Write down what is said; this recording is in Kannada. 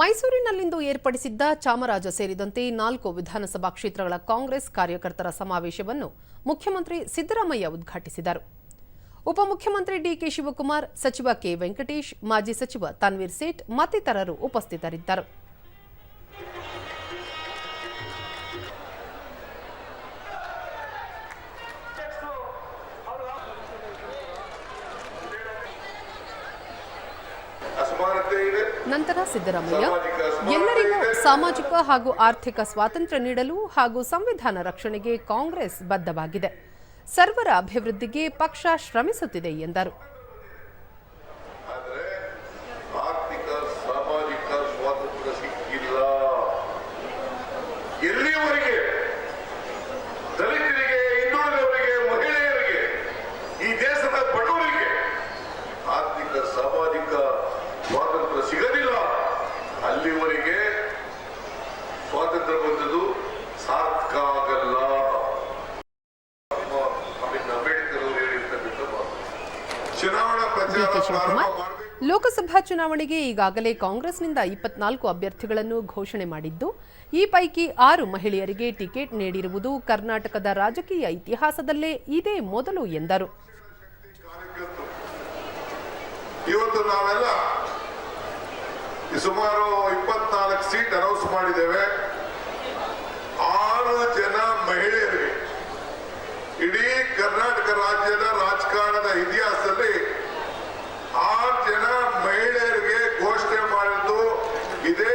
ಮೈಸೂರಿನಲ್ಲಿಂದು ಏರ್ಪಡಿಸಿದ್ದ ಚಾಮರಾಜ ಸೇರಿದಂತೆ ನಾಲ್ಕು ವಿಧಾನಸಭಾ ಕ್ಷೇತ್ರಗಳ ಕಾಂಗ್ರೆಸ್ ಕಾರ್ಯಕರ್ತರ ಸಮಾವೇಶವನ್ನು ಮುಖ್ಯಮಂತ್ರಿ ಸಿದ್ದರಾಮಯ್ಯ ಉದ್ಘಾಟಿಸಿದರು. ಉಪಮುಖ್ಯಮಂತ್ರಿ ಡಿಕೆ ಶಿವಕುಮಾರ್, ಸಚಿವ ಕೆ ವೆಂಕಟೇಶ್, ಮಾಜಿ ಸಚಿವ ತನ್ವೀರ್ ಸೇಠ್ ಮತ್ತಿತರರು ಉಪಸ್ಥಿತರಿದ್ದರು. ನಂತರ ಸಿದ್ದರಾಮಯ್ಯ, ಎಲ್ಲರಿಗೂ ಸಾಮಾಜಿಕ ಹಾಗೂ ಆರ್ಥಿಕ ಸ್ವಾತಂತ್ರ್ಯ ನೀಡಲು ಹಾಗೂ ಸಂವಿಧಾನ ರಕ್ಷಣೆಗೆ ಕಾಂಗ್ರೆಸ್ ಬದ್ಧವಾಗಿದೆ. ಸರ್ವರ ಅಭಿವೃದ್ಧಿಗೆ ಪಕ್ಷ ಶ್ರಮಿಸುತ್ತಿದೆ ಎಂದರು. ಎಲ್ಲಿಯವರೆಗೆ ಮಾಡಬೇಕು. ಲೋಕಸಭಾ ಚುನಾವಣೆಗೆ ಈಗಾಗಲೇ ಕಾಂಗ್ರೆಸ್ನಿಂದ ಇಪ್ಪತ್ನಾಲ್ಕು ಅಭ್ಯರ್ಥಿಗಳನ್ನು ಘೋಷಣೆ ಮಾಡಿದ್ದು ಈ ಪೈಕಿ ಆರು ಮಹಿಳೆಯರಿಗೆ ಟಿಕೆಟ್ ನೀಡಿರುವುದು ಕರ್ನಾಟಕದ ರಾಜಕೀಯ ಇತಿಹಾಸದಲ್ಲೇ ಇದೇ ಮೊದಲು ಎಂದರು. ಇವತ್ತು ನಾವೆಲ್ಲ ಸುಮಾರು ಇಪ್ಪತ್ನಾಲ್ಕು ಸೀಟ್ ಅನೌನ್ಸ್ ಮಾಡಿದ್ದೇವೆ ಆರು ಜನ ಮಹಿಳೆಯರಿಗೆ ಇಡೀ ಕರ್ನಾಟಕ ರಾಜ್ಯದ ರಾಜಕಾರಣದ ಇತಿಹಾಸದಲ್ಲಿ ಆರು ಜನ ಮಹಿಳೆಯರಿಗೆ ಘೋಷಣೆ ಮಾಡಿದ್ದು ಇದೇ